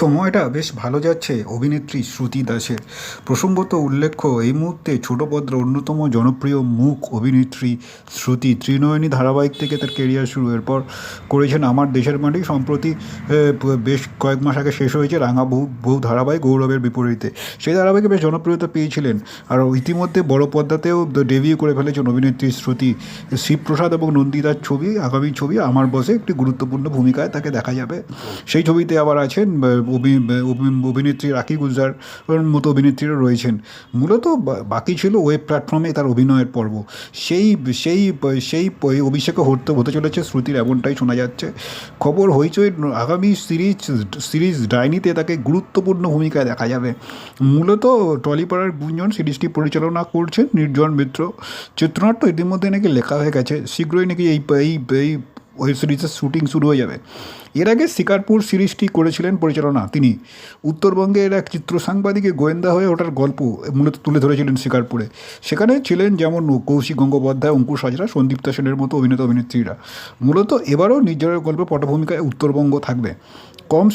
সময়টা বেশ ভালো যাচ্ছে অভিনেত্রী শ্রুতি দাসের। প্রসঙ্গত উল্লেখ্য, এই মুহূর্তে ছোট পদ্র অন্যতম জনপ্রিয় মুখ অভিনেত্রী শ্রুতি ত্রিনয়নী ধারাবাহিক থেকে তার কেরিয়ার শুরু। এরপর করেছেন আমার দেশের মাটি। সম্প্রতি বেশ কয়েক মাস আগে শেষ হয়েছে রাঙা বহু বহু ধারাবাহিক গৌরবের বিপরীতে। সেই ধারাবাহিকে বেশ জনপ্রিয়তা পেয়েছিলেন। আর ইতিমধ্যে বড় পর্দাতেও ডেবিউ করে ফেলেছেন অভিনেত্রী শ্রুতি। শিবপ্রসাদ এবং নন্দিতার ছবি, আগামী ছবি আমার বসে একটি গুরুত্বপূর্ণ ভূমিকায় তাকে দেখা যাবে। সেই ছবিতে আবার আছেন অভিনেত্রী রাখি গুলজার মতো অভিনেত্রীরা রয়েছেন। মূলত বাকি ছিল ওয়েব প্ল্যাটফর্মে তার অভিনয়ের পর্ব। সেই সেই সেই অভিষেকে হতে হতে চলেছে শ্রুতির এমনটাই শোনা যাচ্ছে। খবর, হইচই, আগামী সিরিজ সিরিজ ডাইনিতে তাকে গুরুত্বপূর্ণ ভূমিকায় দেখা যাবে। মূলত টলিপাড়ার গুঞ্জন সিরিজটি পরিচালনা করছেন নির্জন মিত্র। চিত্রনাট্য ইতিমধ্যে নাকি লেখা হয়ে গেছে। শীঘ্রই নাকি এই এই ওয়েব সিরিজের শ্যুটিং শুরু হয়ে যাবে। এর আগে শিকারপুর সিরিজটি করেছিলেন পরিচালনা তিনি। উত্তরবঙ্গের এক চিত্র সাংবাদিকে গোয়েন্দা হয়ে ওটার গল্প মূলত তুলে ধরেছিলেন শিকারপুরে। সেখানে ছিলেন যেমন কৌশিক গঙ্গোপাধ্যায়, অঙ্কুশ হাজরা, সন্দীপ সেনের মতো অভিনেতা অভিনেত্রীরা মূলত এবারও নিজের গল্পে পটভূমিকায় উত্তরবঙ্গ থাকবে। কম